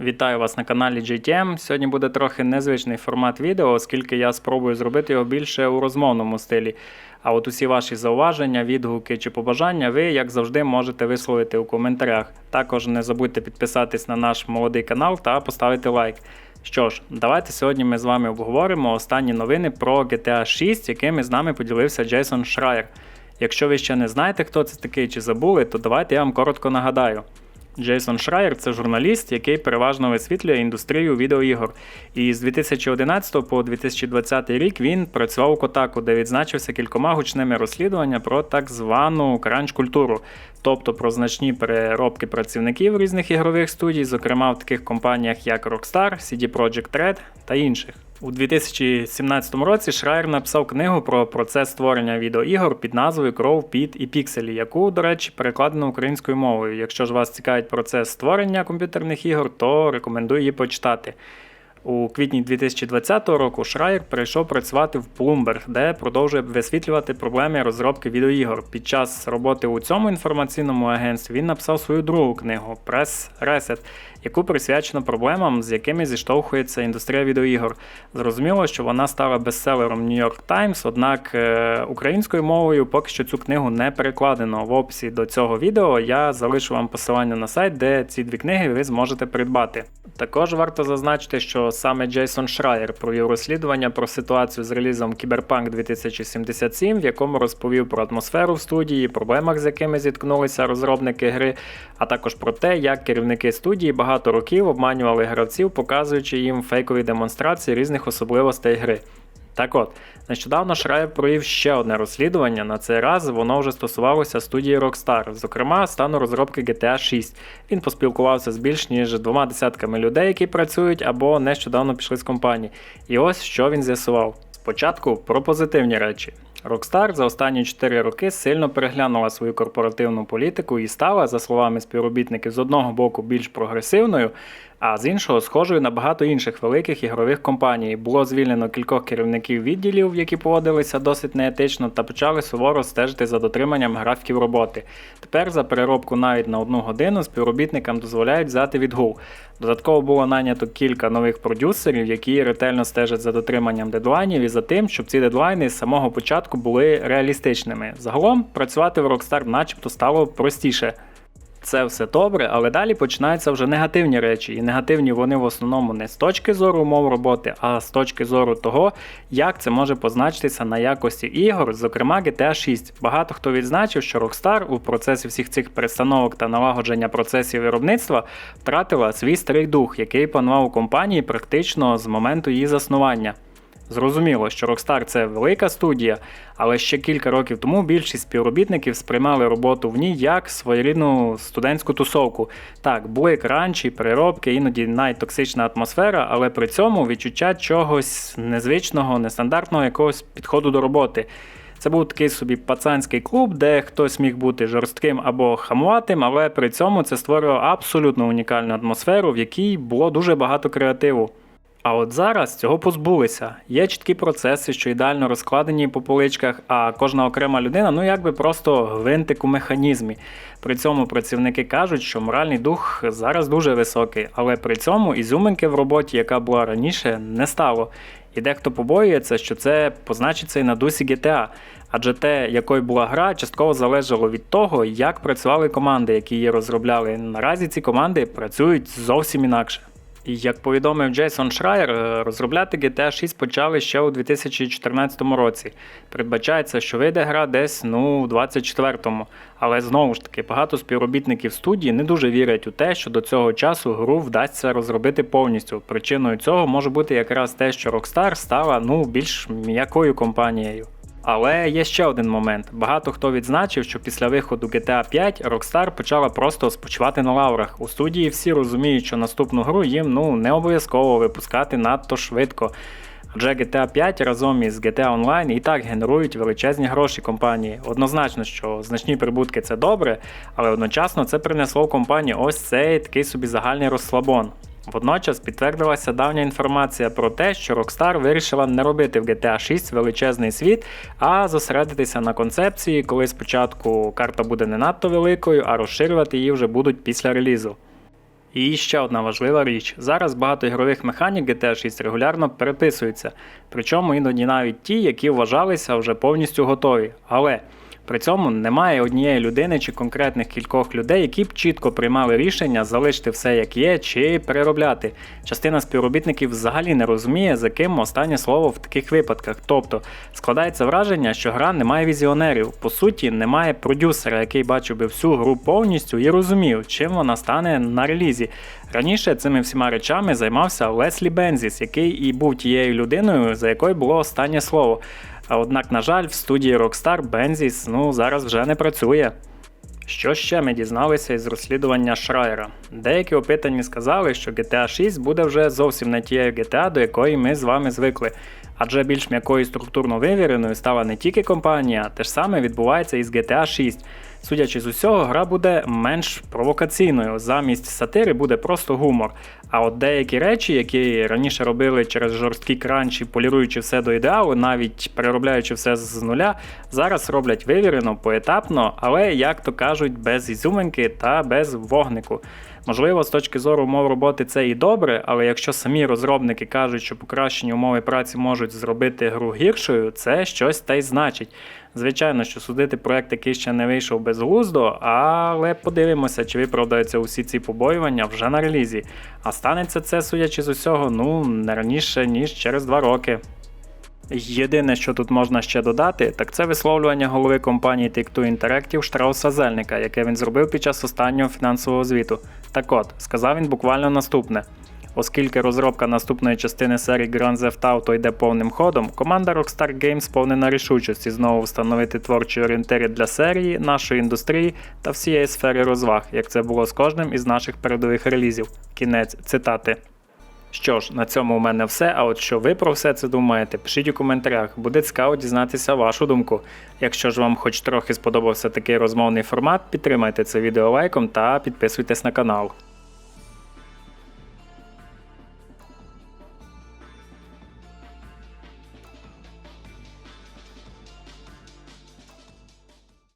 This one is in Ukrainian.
Вітаю вас на каналі GTM. Сьогодні буде трохи незвичний формат відео, оскільки я спробую зробити його більше у розмовному стилі. А от усі ваші зауваження, відгуки чи побажання ви, як завжди, можете висловити у коментарях. Також не забудьте підписатись на наш молодий канал та поставити лайк. Що ж, давайте сьогодні ми з вами обговоримо останні новини про GTA 6, якими з нами поділився Джейсон Шрайер. Якщо ви ще не знаєте, хто це такий чи забули, то давайте я вам коротко нагадаю. Джейсон Шрайер це журналіст, який переважно висвітлює індустрію відеоігор. І з 2011 по 2020 рік він працював у Котаку, де відзначився кількома гучними розслідуваннями про так звану кранч-культуру, тобто про значні переробки працівників різних ігрових студій, зокрема в таких компаніях як Rockstar, CD Projekt Red та інших. У 2017 році Шрайер написав книгу про процес створення відеоігор під назвою Кров, Піт і Пікселі, яку, до речі, перекладено українською мовою. Якщо ж вас цікавить процес створення комп'ютерних ігор, то рекомендую її почитати. У квітні 2020 року Шрайер перейшов працювати в Bloomberg, де продовжує висвітлювати проблеми розробки відеоігор. Під час роботи у цьому інформаційному агентстві він написав свою другу книгу Press Reset, яку присвячено проблемам, з якими зіштовхується індустрія відеоігор. Зрозуміло, що вона стала бестселером New York Times, однак е, українською мовою поки що цю книгу не перекладено. В описі до цього відео я залишу вам посилання на сайт, де ці дві книги ви зможете придбати. Також варто зазначити, що саме Джейсон Шрайер провів розслідування про ситуацію з релізом Cyberpunk 2077, в якому розповів про атмосферу в студії, проблемах, з якими зіткнулися розробники гри, а також про те, як керівники студії багато років обманювали гравців, показуючи їм фейкові демонстрації різних особливостей гри. Так от, нещодавно Шрайер провів ще одне розслідування. На цей раз воно вже стосувалося студії Rockstar, зокрема стану розробки GTA 6. Він поспілкувався з більш ніж двома десятками людей, які працюють або нещодавно пішли з компанії. І ось що він з'ясував. Спочатку про позитивні речі. Rockstar за останні 4 роки сильно переглянула свою корпоративну політику і стала, за словами співробітників, з одного боку більш прогресивною, а з іншого схожою на багато інших великих ігрових компаній. Було звільнено кількох керівників відділів, які поводилися досить неетично, та почали суворо стежити за дотриманням графіків роботи. Тепер за переробку навіть на одну годину співробітникам дозволяють взяти відгул. Додатково було нанято кілька нових продюсерів, які ретельно стежать за дотриманням дедлайнів і за тим, щоб ці дедлайни з самого початку були реалістичними. Загалом працювати в Rockstar начебто стало простіше. Це все добре, але далі починаються вже негативні речі, і негативні вони в основному не з точки зору умов роботи, а з точки зору того, як це може позначитися на якості ігор, зокрема GTA 6. Багато хто відзначив, що Rockstar у процесі всіх цих перестановок та налагодження процесів виробництва втратила свій старий дух, який панував у компанії практично з моменту її заснування. Зрозуміло, що Rockstar це велика студія, але ще кілька років тому більшість співробітників сприймали роботу в ній як своєрідну студентську тусовку. Так, були кранчі, переробки, іноді найтоксична атмосфера, але при цьому відчуття чогось незвичного, нестандартного якогось підходу до роботи. Це був такий собі пацанський клуб, де хтось міг бути жорстким або хамуватим, але при цьому це створювало абсолютно унікальну атмосферу, в якій було дуже багато креативу. А от зараз цього позбулися. Є чіткі процеси, що ідеально розкладені по поличках, а кожна окрема людина ну якби просто гвинтик у механізмі. При цьому працівники кажуть, що моральний дух зараз дуже високий, але при цьому ізюминки в роботі, яка була раніше, не стало. І дехто побоюється, що це позначиться і на дусі GTA, адже те, якою була гра, частково залежало від того, як працювали команди, які її розробляли. Наразі ці команди працюють зовсім інакше. Як повідомив Джейсон Шрайер, е, розробляти GTA 6 почали ще у 2014 році. Передбачається, що вийде гра десь ну, у 24-му. Але знову ж таки, багато співробітників студії не дуже вірять у те, що до цього часу гру вдасться розробити повністю. Причиною цього може бути якраз те, що Rockstar стала ну, більш м'якою компанією. Але є ще один момент. Багато хто відзначив, що після виходу GTA 5 Rockstar почала просто спочивати на лаврах. У студії всі розуміють, що наступну гру їм ну не обов'язково випускати надто швидко. Адже GTA 5 разом із GTA Online і так генерують величезні гроші компанії. Однозначно, що значні прибутки це добре, але одночасно це принесло компанії ось цей такий собі загальний розслабон. Водночас підтвердилася давня інформація про те, що Rockstar вирішила не робити в GTA 6 величезний світ, а зосередитися на концепції, коли спочатку карта буде не надто великою, а розширювати її вже будуть після релізу. І ще одна важлива річ: зараз багато ігрових механік GTA 6 регулярно переписуються, причому іноді навіть ті, які вважалися вже повністю готові. Але при цьому немає однієї людини чи конкретних кількох людей, які б чітко приймали рішення залишити все як є чи переробляти. Частина співробітників взагалі не розуміє, за ким останнє слово в таких випадках. Тобто складається враження, що гра не має візіонерів. По суті, немає продюсера, який бачив би всю гру повністю і розумів, чим вона стане на релізі. Раніше цими всіма речами займався Леслі Бензіс, який і був тією людиною, за якою було останнє слово. А однак, на жаль, в студії Rockstar Бензіс ну зараз вже не працює. Що ще ми дізналися із розслідування Шрайера? Деякі опитані сказали, що GTA 6 буде вже зовсім не тією GTA, до якої ми з вами звикли. Адже більш м'якою структурно вивіреною стала не тільки компанія, те ж саме відбувається і з GTA 6. Судячи з усього, гра буде менш провокаційною. Замість сатири буде просто гумор. А от деякі речі, які раніше робили через жорсткі кранчі, поліруючи все до ідеалу, навіть переробляючи все з нуля, зараз роблять вивірено, поетапно, але, як то кажуть, без ізюминки та без вогнику. Можливо, з точки зору умов роботи це і добре, але якщо самі розробники кажуть, що покращені умови праці можуть зробити гру гіршою, це щось та й значить. Звичайно, що судити проект, який ще не вийшов безглуздо, але подивимося, чи виправдаються усі ці побоювання вже на релізі. А станеться це, судячи з усього, ну не раніше, ніж через два роки. Єдине, що тут можна ще додати, так це висловлювання голови компанії Take-Two Interactive Штрауса Зельника, яке він зробив під час останнього фінансового звіту. Так от, сказав він буквально наступне. Оскільки розробка наступної частини серії Grand Theft Auto йде повним ходом, команда Rockstar Games сповнена рішучості знову встановити творчі орієнтири для серії, нашої індустрії та всієї сфери розваг, як це було з кожним із наших передових релізів. Кінець цитати. Що ж, на цьому у мене все. А от що ви про все це думаєте, пишіть у коментарях, буде цікаво дізнатися вашу думку. Якщо ж вам хоч трохи сподобався такий розмовний формат, підтримайте це відео лайком та підписуйтесь на канал.